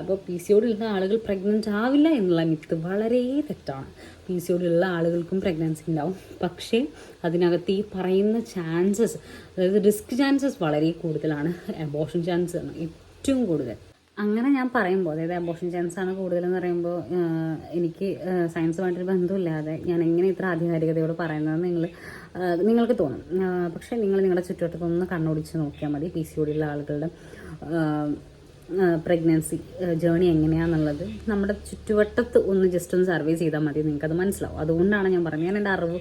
അപ്പോൾ പി സി ഒ ഉള്ള ആളുകൾ പ്രഗ്നന്റ് ആവില്ല എന്നുള്ള മിത്ത് വളരെ തെറ്റാണ്. പി സി ഒ ഉള്ള ആളുകൾക്കും പ്രഗ്നൻസി ഉണ്ടാവും പക്ഷേ അതിനകത്ത് ഈ പറയുന്ന ചാൻസസ് അതായത് റിസ്ക് ചാൻസസ് വളരെ കൂടുതലാണ്. അബോഷൻ ചാൻസ് ആണ് ഏറ്റവും കൂടുതൽ. അങ്ങനെ ഞാൻ പറയുമ്പോൾ അതായത് അബോഷൻ ചാൻസ് ആണ് കൂടുതലെന്ന് പറയുമ്പോൾ എനിക്ക് സയൻസുമായിട്ടൊരു ബന്ധമില്ലാതെ ഞാൻ എങ്ങനെ ഇത്ര ആധികാരികതയോട് പറയുന്നത് നിങ്ങൾ നിങ്ങൾക്ക് തോന്നും. പക്ഷേ നിങ്ങൾ നിങ്ങളുടെ ചുറ്റുവട്ടത്തൊന്ന് കണ്ണോടിച്ച് നോക്കിയാൽ മതി പി സി ഒടിയുള്ള ആളുകളുടെ പ്രഗ്നൻസി ജേണി എങ്ങനെയാണെന്നുള്ളത് നമ്മുടെ ചുറ്റുവട്ടത്ത് ഒന്ന് ജസ്റ്റ് ഒന്ന് സർവേ ചെയ്താൽ മതി നിങ്ങൾക്കത് മനസ്സിലാവും. അതുകൊണ്ടാണ് ഞാൻ പറഞ്ഞത്. ഞാൻ എന്റെ അറിവ്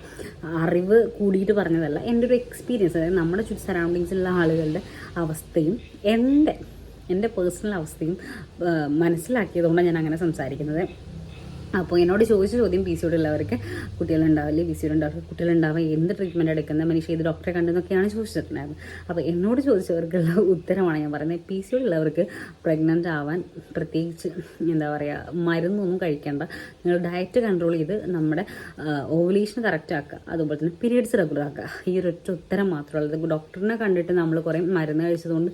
അറിവ് കൂടിയിട്ട് പറഞ്ഞതല്ല. എന്റെ ഒരു എക്സ്പീരിയൻസ് അതായത് നമ്മുടെ ചുറ്റു സറൗണ്ടിങ്സിലുള്ള ആളുകളുടെ അവസ്ഥയും എന്റെ എന്റെ പേഴ്സണൽ അവസ്ഥയും മനസ്സിലാക്കിയതുകൊണ്ടാണ് ഞാൻ അങ്ങനെ സംസാരിക്കുന്നത്. അപ്പോൾ എന്നോട് ചോദിച്ച ചോദ്യം പി സിയോട് ഉള്ളവർക്ക് കുട്ടികളുണ്ടാവില്ലേ പി സിയോട് കുട്ടികൾ കുട്ടികളുണ്ടാവുക എന്ത് ട്രീറ്റ്മെന്റ് എടുക്കുന്ന മനുഷ്യ ഏത് ഡോക്ടറെ കണ്ടെന്നൊക്കെയാണ് ചോദിച്ചിട്ടുണ്ടായിരുന്നത് അപ്പോൾ എന്നോട് ചോദിച്ചവർക്കുള്ള ഉത്തരമാണ് ഞാൻ പറയുന്നത്. പി സിയോട് ഉള്ളവർക്ക് പ്രഗ്നന്റ് ആവാൻ പ്രത്യേകിച്ച് എന്താ പറയുക മരുന്നൊന്നും കഴിക്കേണ്ട. നിങ്ങൾ ഡയറ്റ് കൺട്രോൾ ചെയ്ത് നമ്മുടെ ഓവലേഷൻ കറക്റ്റ് ആക്കുക. അതുപോലെ തന്നെ പീരീഡ്സ് റെഗുലർ ആക്കുക. ഈ ഒരു ഒറ്റ ഉത്തരം മാത്രമല്ല ഡോക്ടറിനെ കണ്ടിട്ട് നമ്മൾ കുറേ മരുന്ന് കഴിച്ചതുകൊണ്ട്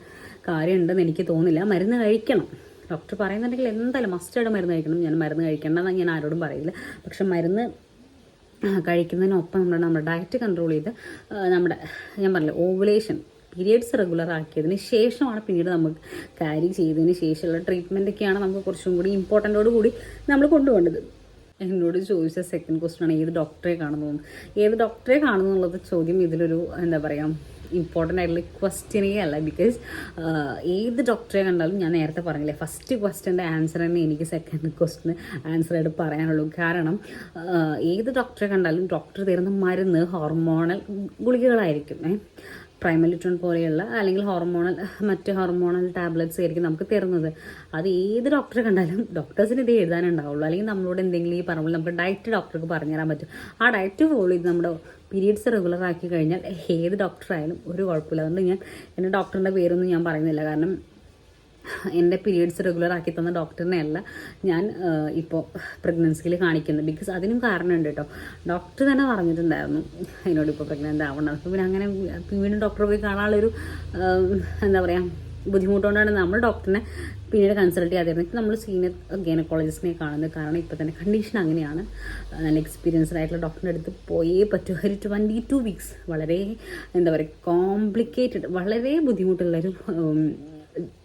കാര്യമുണ്ടെന്ന് എനിക്ക് തോന്നില്ല മരുന്ന് കഴിക്കണം. ഡോക്ടർ പറയുന്നുണ്ടെങ്കിൽ എന്തായാലും മസ്റ്റായിട്ട് മരുന്ന് കഴിക്കണം. ഞാൻ മരുന്ന് കഴിക്കേണ്ടെന്ന് ഞാൻ ആരോടും പറയില്ല. പക്ഷെ മരുന്ന് കഴിക്കുന്നതിനൊപ്പം നമ്മൾ നമ്മുടെ ഡയറ്റ് കൺട്രോൾ ചെയ്ത് നമ്മുടെ ഞാൻ പറഞ്ഞില്ല ഓവുലേഷൻ പീരിയഡ്സ് റെഗുലർ ആക്കിയതിന് ശേഷമാണ് പിന്നീട് നമുക്ക് ക്യാരി ചെയ്തതിന് ശേഷമുള്ള ട്രീറ്റ്മെന്റൊക്കെയാണ് നമുക്ക് കുറച്ചും കൂടി ഇമ്പോർട്ടന്റോട് കൂടി നമ്മൾ കൊണ്ടുപോകേണ്ടത്. എന്നോട് ചോദിച്ച സെക്കൻഡ് ക്വസ്റ്റൻ ആണ് ഏത് ഡോക്ടറെ കാണുന്നു ഏത് ഡോക്ടറെ കാണുന്നു എന്നുള്ളത് ചോദ്യം ഇതിലൊരു എന്താ പറയുക ഇമ്പോർട്ടന്റ് ആയിട്ടുള്ള ക്വസ്റ്റ്യനേ അല്ല ബിക്കോസ് ഏത് ഡോക്ടറെ കണ്ടാലും ഞാൻ നേരത്തെ പറഞ്ഞില്ലേ ഫസ്റ്റ് ക്വസ്റ്റ്യന്റെ ആൻസർ തന്നെ എനിക്ക് സെക്കൻഡ് ക്വസ്റ്റിന് ആൻസർ ആയിട്ട് പറയാനുള്ളൂ. കാരണം ഏത് ഡോക്ടറെ കണ്ടാലും ഡോക്ടർ തരുന്ന മരുന്ന് ഹോർമോണൽ ഗുളികകളായിരിക്കും. ഏ പ്രൈമലിട്രോൺ പോലെയുള്ള അല്ലെങ്കിൽ ഹോർമോണൽ മറ്റ് ഹോർമോണൽ ടാബ്ലറ്റ്സ് ആയിരിക്കും നമുക്ക് തരുന്നത്. അത് ഏത് ഡോക്ടറെ കണ്ടാലും ഡോക്ടേഴ്സിന് ഇത് എഴുതാനുണ്ടാവുള്ളൂ. അല്ലെങ്കിൽ നമ്മളോട് എന്തെങ്കിലും ഈ പറഞ്ഞ നമുക്ക് ഡയറ്റ് ഡോക്ടർക്ക് പറഞ്ഞു തരാൻ പറ്റും. ആ ഡയറ്റ് ഫോളോ ചെയ്ത് നമ്മുടെ പീരീഡ്സ് റെഗുലർ ആക്കി കഴിഞ്ഞാൽ ഏത് ഡോക്ടറായാലും ഒരു കുഴപ്പമില്ല. അതുകൊണ്ട് ഞാൻ എന്റെ ഡോക്ടറിന്റെ പേരൊന്നും ഞാൻ പറയുന്നില്ല. കാരണം എന്റെ പീരീഡ്സ് റെഗുലർ ആക്കി തന്ന ഡോക്ടറിനെ അല്ല ഞാൻ ഇപ്പോൾ പ്രഗ്നൻസിയിൽ കാണിക്കുന്നത്. ബിക്കോസ് അതിനും കാരണമുണ്ട് കേട്ടോ ഡോക്ടർ തന്നെ പറഞ്ഞിട്ടുണ്ടായിരുന്നു എന്നോട് ഇപ്പോൾ പ്രഗ്നന്റ് ആവണം. അപ്പോൾ പിന്നെ അങ്ങനെ വീണ്ടും ഡോക്ടറെ പോയി കാണാനുള്ളൊരു എന്താ പറയുക ബുദ്ധിമുട്ടുകൊണ്ടാണ് നമ്മൾ ഡോക്ടറിനെ പിന്നീട് കൺസൾട്ട് ചെയ്യാതിരുന്നെങ്കിൽ നമ്മൾ സീനിയർ ഗൈനക്കോളജിസ്റ്റിനെ കാണുന്നത് കാരണം ഇപ്പോൾ തന്നെ കണ്ടീഷൻ അങ്ങനെയാണ്. നല്ല എക്സ്പീരിയൻസ്ഡ് ആയിട്ടുള്ള ഡോക്ടറിന്റെ അടുത്ത് പോയേ പറ്റൂ. ഒരു ട്വന്റി ടു വീക്സ് വളരെ എന്താ പറയുക കോംപ്ലിക്കേറ്റഡ് വളരെ ബുദ്ധിമുട്ടുള്ളൊരു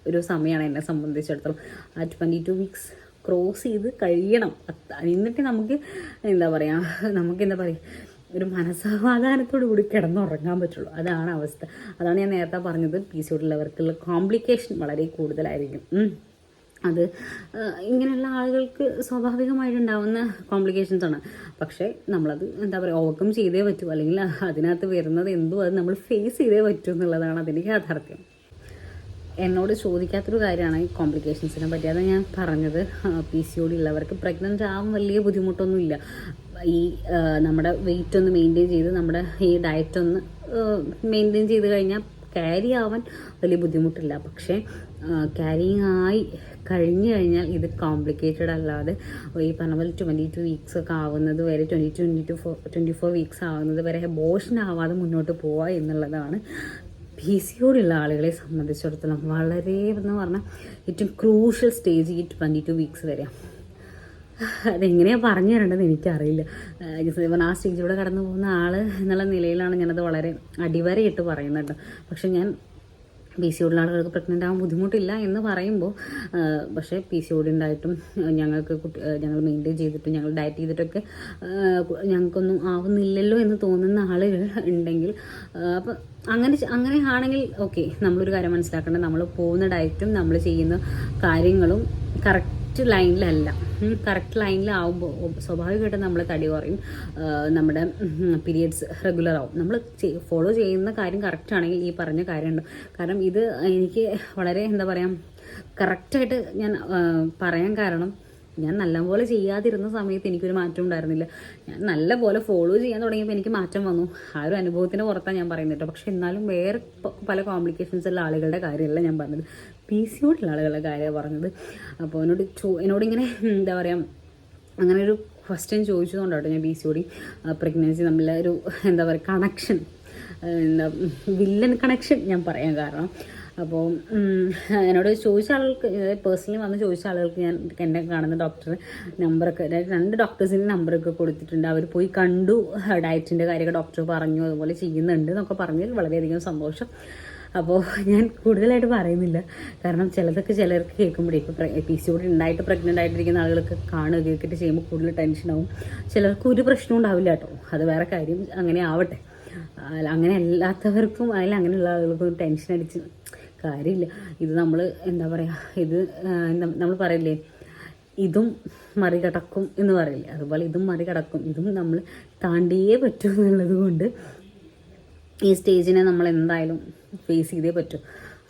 ഒരു സമയമാണ് എന്നെ സംബന്ധിച്ചിടത്തോളം. ആ ട്വന്റി ടു വീക്സ് ക്രോസ് ചെയ്ത് കഴിയണം. എന്നിട്ട് നമുക്ക് എന്താ പറയുക നമുക്ക് എന്താ പറയുക ഒരു മനസ്സമാധാനത്തോടു കൂടി കിടന്നുറങ്ങാൻ പറ്റുള്ളൂ. അതാണ് അവസ്ഥ. അതാണ് ഞാൻ നേരത്തെ പറഞ്ഞത്. പി സി ഉള്ളവർക്കുള്ള കോംപ്ലിക്കേഷൻ വളരെ കൂടുതലായിരിക്കും. അത് ഇങ്ങനെയുള്ള ആളുകൾക്ക് സ്വാഭാവികമായിട്ടുണ്ടാവുന്ന കോംപ്ലിക്കേഷൻസ് ആണ്. പക്ഷേ നമ്മളത് എന്താ പറയുക ഓവർകം ചെയ്തേ പറ്റൂ. അല്ലെങ്കിൽ അതിനകത്ത് വരുന്നത് എന്തോ അത് നമ്മൾ ഫേസ് ചെയ്തേ പറ്റൂ എന്നുള്ളതാണ് അതിന്റെ യാഥാർത്ഥ്യം. എന്നോട് ചോദിക്കാത്തൊരു കാര്യമാണ് ഈ കോംപ്ലിക്കേഷൻസിനെ പറ്റി. അതാണ് ഞാൻ പറഞ്ഞത്. പി സി ഓടി ഉള്ളവർക്ക് പ്രഗ്നന്റ് ആവാൻ വലിയ ബുദ്ധിമുട്ടൊന്നുമില്ല. ഈ നമ്മുടെ വെയിറ്റ് ഒന്ന് മെയിന്റെയിൻ ചെയ്ത് നമ്മുടെ ഈ ഡയറ്റ് ഒന്ന് മെയിന്റെയിൻ ചെയ്ത് കഴിഞ്ഞാൽ ക്യാരി ആവാൻ വലിയ ബുദ്ധിമുട്ടില്ല. പക്ഷേ ക്യാരിങ് ആയി കഴിഞ്ഞു കഴിഞ്ഞാൽ ഇത് കോംപ്ലിക്കേറ്റഡ് അല്ലാതെ ഈ പറഞ്ഞ പോലെ ട്വന്റി ടു വീക്സ് ഒക്കെ ആവുന്നത് വരെ twenty twenty two four twenty four weeks ആവുന്നത് വരെ അബോഷൻ ആവാതെ മുന്നോട്ട് പോവുക എന്നുള്ളതാണ് പി സി ഒടിയുള്ള ആളുകളെ സംബന്ധിച്ചിടത്തോളം വളരെ എന്ന് പറഞ്ഞാൽ ഏറ്റവും ക്രൂഷ്യൽ സ്റ്റേജ് ഈ ട്വന്റി ടു വീക്സ് വരെ. അതെങ്ങനെയാണ് പറഞ്ഞു തരേണ്ടത് എനിക്കറിയില്ല. ഇപ്പം ആ സ്റ്റേജിലൂടെ കടന്നു പോകുന്ന ആൾ എന്നുള്ള നിലയിലാണ് ഞാനത് വളരെ അടിവരയിട്ട് പറയുന്നുണ്ട് പക്ഷെ ഞാൻ പി സി ഒടിയുള്ള ആളുകൾക്ക് പ്രഗ്നന്റ് ആവാൻ ബുദ്ധിമുട്ടില്ല എന്ന് പറയുമ്പോൾ പക്ഷേ പി സി ഉണ്ടായിട്ടും ഞങ്ങൾക്ക് കുട്ടി ഞങ്ങൾ മെയിന്റെയിൻ ചെയ്തിട്ടും ഞങ്ങൾ ഡയറ്റ് ചെയ്തിട്ടൊക്കെ ഞങ്ങൾക്കൊന്നും ആവുന്നില്ലല്ലോ എന്ന് തോന്നുന്ന ആളുകൾ ഉണ്ടെങ്കിൽ അപ്പം അങ്ങനെ അങ്ങനെ ആണെങ്കിൽ ഓക്കെ നമ്മളൊരു കാര്യം മനസ്സിലാക്കേണ്ടത് നമ്മൾ പോകുന്ന ഡയറ്റും നമ്മൾ ചെയ്യുന്ന കാര്യങ്ങളും കറക്റ്റ് ലൈനിലല്ല കറക്റ്റ് ലൈനിലാവുമ്പോൾ സ്വാഭാവികമായിട്ടും നമ്മൾ തടി കുറയും. നമ്മുടെ പീരിയഡ്സ് റെഗുലർ ആവും. നമ്മൾ ഫോളോ ചെയ്യുന്ന കാര്യം കറക്റ്റ് ആണെങ്കിൽ ഈ പറഞ്ഞ കാര്യമുണ്ട്. കാരണം ഇത് എനിക്ക് വളരെ എന്താ പറയുക കറക്റ്റായിട്ട് ഞാൻ പറയാൻ കാരണം ഞാൻ നല്ലപോലെ ചെയ്യാതിരുന്ന സമയത്ത് എനിക്കൊരു മാറ്റം ഉണ്ടായിരുന്നില്ല. ഞാൻ നല്ലപോലെ ഫോളോ ചെയ്യാൻ തുടങ്ങിയപ്പോൾ എനിക്ക് മാറ്റം വന്നു. ആ ഒരു അനുഭവത്തിന് പുറത്താണ് ഞാൻ പറയുന്നത് കേട്ടോ. പക്ഷെ എന്നാലും വേറെ പല കോംപ്ലിക്കേഷൻസ് ഉള്ള ആളുകളുടെ കാര്യമല്ല ഞാൻ പറഞ്ഞത്. പി സി ഉള്ള ആളുകളുടെ കാര്യമാണ് പറഞ്ഞത്. അപ്പോൾ എന്നോട് ചോ എന്നോടിങ്ങനെ എന്താ പറയുക അങ്ങനെ ഒരു ക്വസ്റ്റ്യൻ ചോദിച്ചതുകൊണ്ടാട്ടോ ഞാൻ പി സി ഓടി പ്രഗ്നൻസി തമ്മിലെ ഒരു എന്താ പറയുക കണക്ഷൻ എന്താ വില്ലൻ കണക്ഷൻ ഞാൻ പറയാൻ കാരണം. അപ്പോൾ എന്നോട് ചോദിച്ച ആളുകൾക്ക് പേഴ്സണലി വന്ന് ചോദിച്ച ആളുകൾക്ക് ഞാൻ എന്നെ കാണുന്ന ഡോക്ടർ നമ്പറൊക്കെ രണ്ട് ഡോക്ടേഴ്സിന്റെ നമ്പറൊക്കെ കൊടുത്തിട്ടുണ്ട്. അവർ പോയി കണ്ടു ഡയറ്റിന്റെ കാര്യമൊക്കെ ഡോക്ടർ പറഞ്ഞു അതുപോലെ ചെയ്യുന്നുണ്ട് എന്നൊക്കെ പറഞ്ഞതിൽ വളരെയധികം സന്തോഷം. അപ്പോൾ ഞാൻ കൂടുതലായിട്ട് പറയുന്നില്ല. കാരണം ചിലതൊക്കെ ചിലർക്ക് കേൾക്കുമ്പോഴേ ഇപ്പോൾ പി സി ഓടി ഉണ്ടായിട്ട് പ്രഗ്നന്റ് ആയിട്ടിരിക്കുന്ന ആളുകൾക്ക് കാണുക കേൾക്കിട്ട് ചെയ്യുമ്പോൾ കൂടുതൽ ടെൻഷനാവും ചിലർക്ക് ഒരു പ്രശ്നവും ഉണ്ടാവില്ല കേട്ടോ. അത് വേറെ കാര്യം. അങ്ങനെ ആവട്ടെ. അങ്ങനെ അല്ലാത്തവർക്കും അതിൽ അങ്ങനെയുള്ള ആളുകൾക്കും ടെൻഷൻ അടിച്ച് കാര്യമില്ല. ഇത് നമ്മൾ എന്താ പറയുക ഇത് നമ്മൾ പറയില്ലേ ഇതും മറികടക്കും എന്ന് പറയില്ലേ. അതുപോലെ ഇതും മറികടക്കും ഇതും നമ്മൾ താണ്ടിയേ പറ്റൂ എന്നുള്ളത് കൊണ്ട് ഈ സ്റ്റേജിനെ നമ്മൾ എന്തായാലും ഫേസ് ചെയ്തേ പറ്റൂ.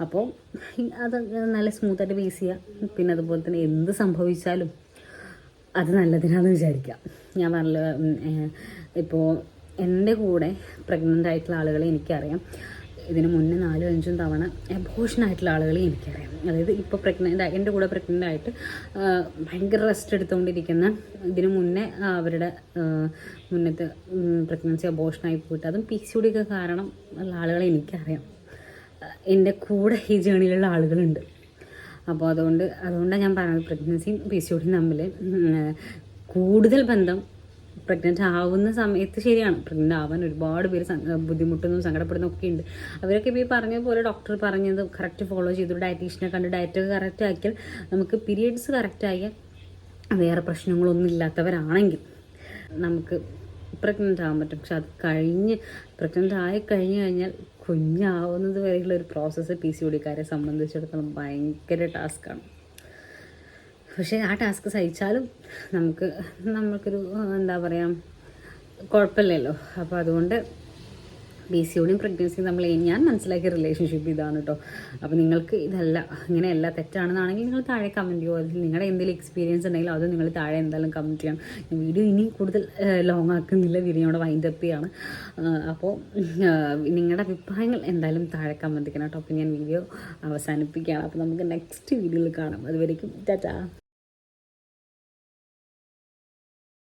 അപ്പോൾ അത് നല്ല സ്മൂത്തായിട്ട് ഫേസ് ചെയ്യുക പിന്നെ അതുപോലെ തന്നെ എന്ത് സംഭവിച്ചാലും അത് നല്ലതിനാണെന്ന് വിചാരിക്കാം. ഞാൻ പറഞ്ഞ ഇപ്പോൾ എന്റെ കൂടെ പ്രഗ്നന്റ് ആയിട്ടുള്ള ആളുകളെ എനിക്കറിയാം. ഇതിന് മുന്നേ നാലും അഞ്ചും തവണ അബോഷൻ ആയിട്ടുള്ള ആളുകളെ എനിക്കറിയാം. അതായത് ഇപ്പോൾ പ്രഗ്നന്റ് എന്റെ കൂടെ പ്രഗ്നന്റ് ആയിട്ട് ഭയങ്കര റെസ്റ്റ് എടുത്തുകൊണ്ടിരിക്കുന്ന ഇതിന് മുന്നേ അവരുടെ മുന്നത്തെ പ്രഗ്നൻസി അബോഷനായി പോയിട്ട് അതും പി സി കാരണം ഉള്ള ആളുകളെ എനിക്കറിയാം. എന്റെ കൂടെ ഈ ജേണിയിലുള്ള ആളുകളുണ്ട്. അപ്പോൾ അതുകൊണ്ട് അതുകൊണ്ടാണ് ഞാൻ പറയുന്നത് പ്രഗ്നൻസിയും പി സി ഒടിയും തമ്മിൽ കൂടുതൽ ബന്ധം പ്രഗ്നന്റ് ആവുന്ന സമയത്ത് ശരിയാണ്. പ്രഗ്നന്റ് ആവാൻ ഒരുപാട് പേര് ബുദ്ധിമുട്ടുന്നു സങ്കടപ്പെടുന്നു ഒക്കെ ഉണ്ട്. അവരൊക്കെ ഇപ്പോൾ ഈ പറഞ്ഞ പോലെ ഡോക്ടർ പറഞ്ഞത് കറക്റ്റ് ഫോളോ ചെയ്തു ഡയറ്റീഷ്യനെ കണ്ട് ഡയറ്റ് കറക്റ്റ് ആക്കിയാൽ നമുക്ക് പീരിയഡ്സ് കറക്റ്റ് ആയാൽ വേറെ പ്രശ്നങ്ങളൊന്നും ഇല്ലാത്തവരാണെങ്കിൽ നമുക്ക് പ്രഗ്നന്റ് ആവാൻ പറ്റും. പക്ഷെ അത് കഴിഞ്ഞ് പ്രഗ്നന്റ് ആയി കഴിഞ്ഞു കഴിഞ്ഞാൽ കുഞ്ഞാവുന്നത് വരെയുള്ള ഒരു പ്രോസസ്സ് പി സി ഒടിക്കാരെ സംബന്ധിച്ചിടത്തോളം ഭയങ്കര ടാസ്ക്കാണ് പക്ഷേ ആ ടാസ്ക് സഹിച്ചാലും നമുക്ക് നമുക്കൊരു എന്താ പറയുക കുഴപ്പമില്ലല്ലോ. അപ്പോൾ അതുകൊണ്ട് ബി സി ഒടിയും പ്രഗ്നൻസിയും നമ്മൾ ഞാൻ മനസ്സിലാക്കിയ റിലേഷൻഷിപ്പ് ഇതാണ് കേട്ടോ അപ്പോൾ നിങ്ങൾക്ക് ഇതല്ല ഇങ്ങനെയല്ല തെറ്റാണെന്നാണെങ്കിൽ നിങ്ങൾ താഴെ കമന്റ് ചെയ്യുമോ അതിൽ നിങ്ങളുടെ എന്തെങ്കിലും എക്സ്പീരിയൻസ് ഉണ്ടെങ്കിൽ അത് നിങ്ങൾ താഴെ എന്തായാലും കമന്റ് ചെയ്യണം. വീഡിയോ ഇനി കൂടുതൽ ലോങ് ആക്കുന്നില്ല. വീഡിയോ അവിടെ വൈൻഡ് അപ്പ് ചെയ്യാണ്. അപ്പോൾ നിങ്ങളുടെ അഭിപ്രായങ്ങൾ എന്തായാലും താഴെ കമന്റ് ചെയ്യണം കേട്ടോ അപ്പോൾ ഞാൻ വീഡിയോ അവസാനിപ്പിക്കുകയാണ്. അപ്പോൾ നമുക്ക് നെക്സ്റ്റ് വീഡിയോയിൽ കാണാം. അതുവരേക്കും ടാറ്റാ.